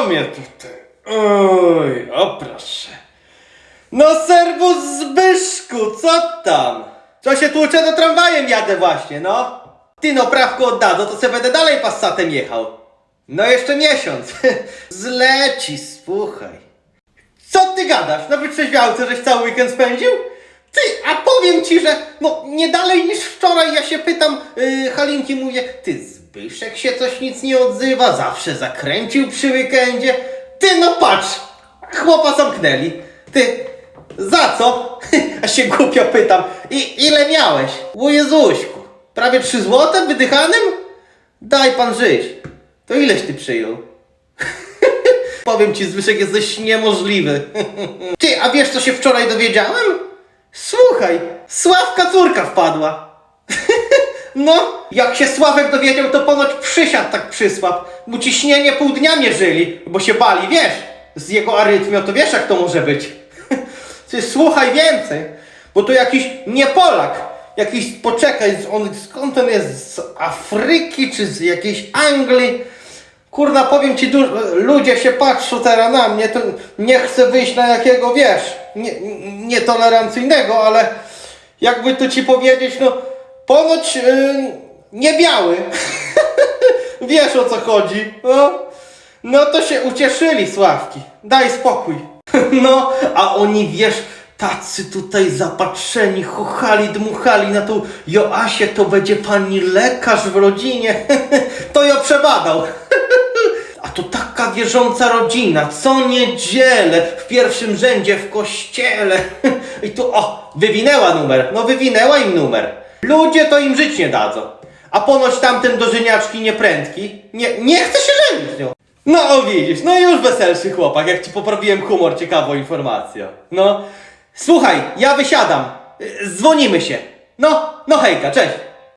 co mnie tutaj? Oj, o proszę. No serwus Zbyszku, co tam? Co się tłucze, do tramwajem jadę właśnie, no. Ty no prawko oddadzą, to sobie będę dalej passatem jechał. No jeszcze miesiąc. Zleci, słuchaj. Co ty gadasz? Na wytrzeźwiałce, żeś cały weekend spędził? Ty, a powiem ci, że no nie dalej niż wczoraj ja się pytam yy, Halinki, mówię, ty Zbyszek się coś nic nie odzywa, zawsze zakręcił przy weekendzie. Ty no patrz, chłopa zamknęli. Ty, za co? A się głupio pytam, I, ile miałeś? O Jezuśku, prawie 3 złote wydychanym? Daj pan żyć. To ileś ty przyjął? Powiem ci, Zbyszek, jesteś niemożliwy. Ty, a wiesz co się wczoraj dowiedziałem? Słuchaj, Sławka córka wpadła. No, jak się Sławek dowiedział, to ponoć przysiadł tak przysłab. Mu ciśnienie pół dnia mierzyli, bo się bali, wiesz? Z jego arytmią, to wiesz jak to może być. Ty słuchaj więcej, bo to jakiś nie Polak. Jakiś, poczekaj, on, skąd on jest? Z Afryki czy z jakiejś Anglii? Kurna, powiem ci, ludzie się patrzą teraz na mnie, to nie chcę wyjść na jakiego, wiesz, nie, nietolerancyjnego, ale jakby to ci powiedzieć, no, ponoć yy, wiesz o co chodzi, no. No to się ucieszyli, Sławki. Daj spokój. No, a oni, wiesz, tacy tutaj zapatrzeni, chuchali, dmuchali na tą Joasię, to będzie pani lekarz w rodzinie. to ją przebadał. A to taka wierząca rodzina, co niedzielę w pierwszym rzędzie w kościele. I tu, o, wywinęła numer. No wywinęła im numer. Ludzie to im żyć nie dadzą. A ponoć tamten do żeniaczki nieprędki. Nie, nie chce się żenić z nią. No o widzisz, no już weselszy chłopak, jak ci poprawiłem humor, ciekawą informację. No, słuchaj, ja wysiadam. Y, Dzwonimy się. No, no hejka, cześć.